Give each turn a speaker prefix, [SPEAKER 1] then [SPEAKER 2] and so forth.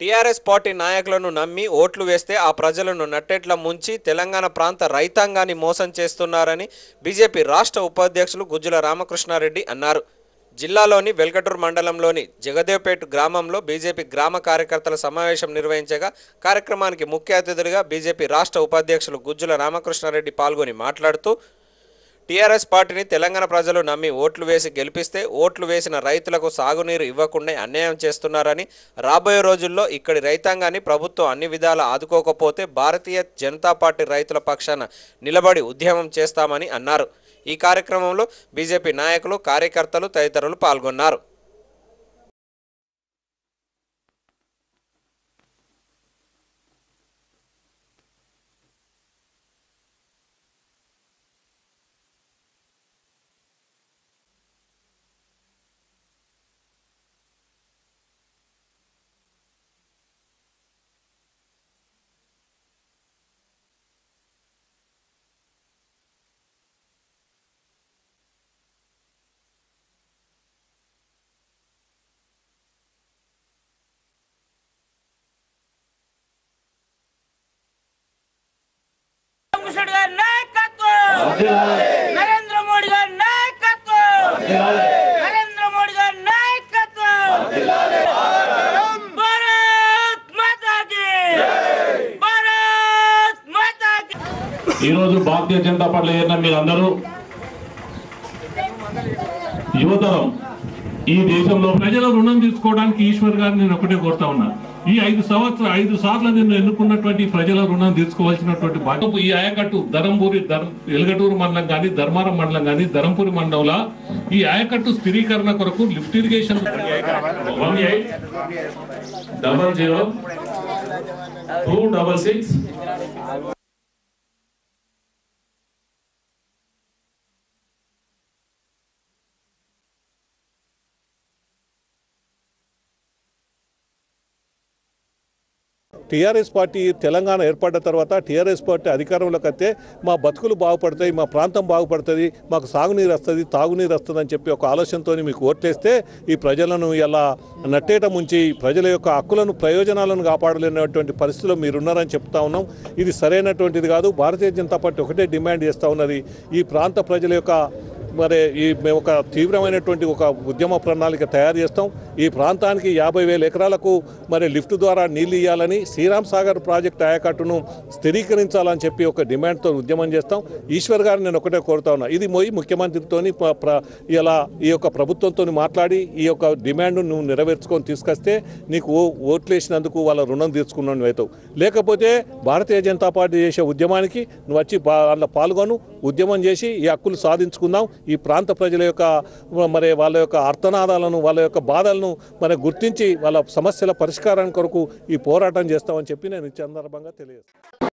[SPEAKER 1] TRS party నాయకులను నమ్మి ఓట్లు వేస్తే ఆ ప్రజలను నట్టెట్ల ముంచి తెలంగాణ ప్రాంత రైతాంగాన్ని మోసం చేస్తున్నారని బీజేపీ రాష్ట్ర ఉపాధ్యక్షులు గుజ్జుల రామకృష్ణారెడ్డి అన్నారు. జిల్లాలోని వెల్కటూరు మండలంలోని జగదేవ్పేట గ్రామంలో బీజేపీ గ్రామ కార్యకర్తల సమావేశం నిర్వహించగా కార్యక్రమానికి ముఖ్య అతిథులుగా బీజేపీ రాష్ట్ర ఉపాధ్యక్షులు గుజ్జుల రామకృష్ణారెడ్డి పాల్గొని మాట్లాడుతూ టీఆర్ఎస్ పార్టీని తెలంగాణ ప్రజలు నమ్మి ఓట్లు వేసి గెలిపిస్తే ఓట్లు వేసిన రైతులకు సాగునీరు ఇవ్వకుండా అన్యాయం చేస్తున్నారని రాబోయే రోజుల్లో ఇక్కడి రైతాంగాన్ని ప్రభుత్వం అన్ని విధాలా ఆదుకోకపోతే భారతీయ జనతా పార్టీ రైతుల పక్షాన నిలబడి ఉద్యమం చేస్తామని అన్నారు. ఈ కార్యక్రమంలో బీజేపీ నాయకులు కార్యకర్తలు తదితరులు పాల్గొన్నారు.
[SPEAKER 2] రామకృష్ణుడు గారి నాయకత్వం! నరేంద్ర మోడీ గారి నాయకత్వం! నరేంద్ర మోడీ గారి నాయకత్వం! భారత్ మాతాకి భారత్ మాతాకి
[SPEAKER 3] ఈరోజు భారతీయ జనతా పార్టీ ఏదైనా మీరందరూ యువతరం ఈ దేశంలో ప్రజల రుణం తీసుకోవడానికి ఈశ్వర్ గారిని నేను ఒకటే కోరుతా ఉన్నా. ఈ ఐదు సంవత్సరాలు ఐదు సార్లు నేను ఎన్నుకున్నటువంటి ప్రజల రుణం తీసుకోవాల్సినటువంటి బాధ్యత. ఈ ఆయకట్టు ధరంపూరి ధరం ఎలుగటూరు మండలం కానీ ధర్మారం మండలం కానీ ధరంపూరి మండలంలో ఈ ఆయకట్టు స్థిరీకరణ కొరకు lift irrigation double zero two double six
[SPEAKER 4] TRS party Telangana ఏర్పడ్డ తర్వాత టీఆర్ఎస్ పార్టీ అధికారంలోకి వస్తే మా బతుకులు బాగుపడతాయి మా ప్రాంతం బాగుపడుతుంది మాకు సాగునీరు వస్తుంది తాగునీరు వస్తుంది అని చెప్పి ఒక ఆలోచనతో మీకు ఓట్లేస్తే ఈ ప్రజలను ఎలా నట్టేట ముంచి ప్రజల యొక్క హక్కులను ప్రయోజనాలను కాపాడలేనటువంటి పరిస్థితిలో మీరున్నారని చెప్తా ఉన్నాం. ఇది సరైనటువంటిది కాదు. భారతీయ జనతా పార్టీ ఒకటే డిమాండ్ చేస్తూ ఉన్నది. ఈ ప్రాంత ప్రజల యొక్క మరి ఈ మేము ఒక తీవ్రమైనటువంటి ఒక ఉద్యమ ప్రణాళిక తయారు చేస్తాం. ఈ ప్రాంతానికి యాభై వేల ఎకరాలకు మరి లిఫ్ట్ ద్వారా నీళ్ళు ఇవ్వాలని శ్రీరామ్ సాగర్ ప్రాజెక్ట్ ఆయకట్టును స్థిరీకరించాలని చెప్పి ఒక డిమాండ్తో ఉద్యమం చేస్తాం. ఈశ్వర్ గారిని నేను ఒకటే కోరుతా ఉన్నా. ఇది మోయి ముఖ్యమంత్రితోని ఇలా ఈ యొక్క ప్రభుత్వంతో మాట్లాడి ఈ యొక్క డిమాండ్ నువ్వు నెరవేర్చుకొని తీసుకొస్తే నీకు ఓ ఓట్లేసినందుకు వాళ్ళ రుణం తీర్చుకున్నాను అవుతావు లేకపోతే భారతీయ జనతా పార్టీ చేసే ఉద్యమానికి నువ్వు వచ్చి అందులో పాల్గొను ఉద్యమం చేసి ఈ హక్కులు సాధించుకుందాం ఈ ప్రాంత ప్రజల యొక్క మరి వాళ్ళ యొక్క అర్థనాదాలను వాళ్ళ యొక్క బాధలను మరి గుర్తించి వాళ్ళ సమస్యల పరిష్కారం కొరకు ఈ పోరాటం చేస్తామని చెప్పి నేను ఈ సందర్భంగా తెలియజేస్తాను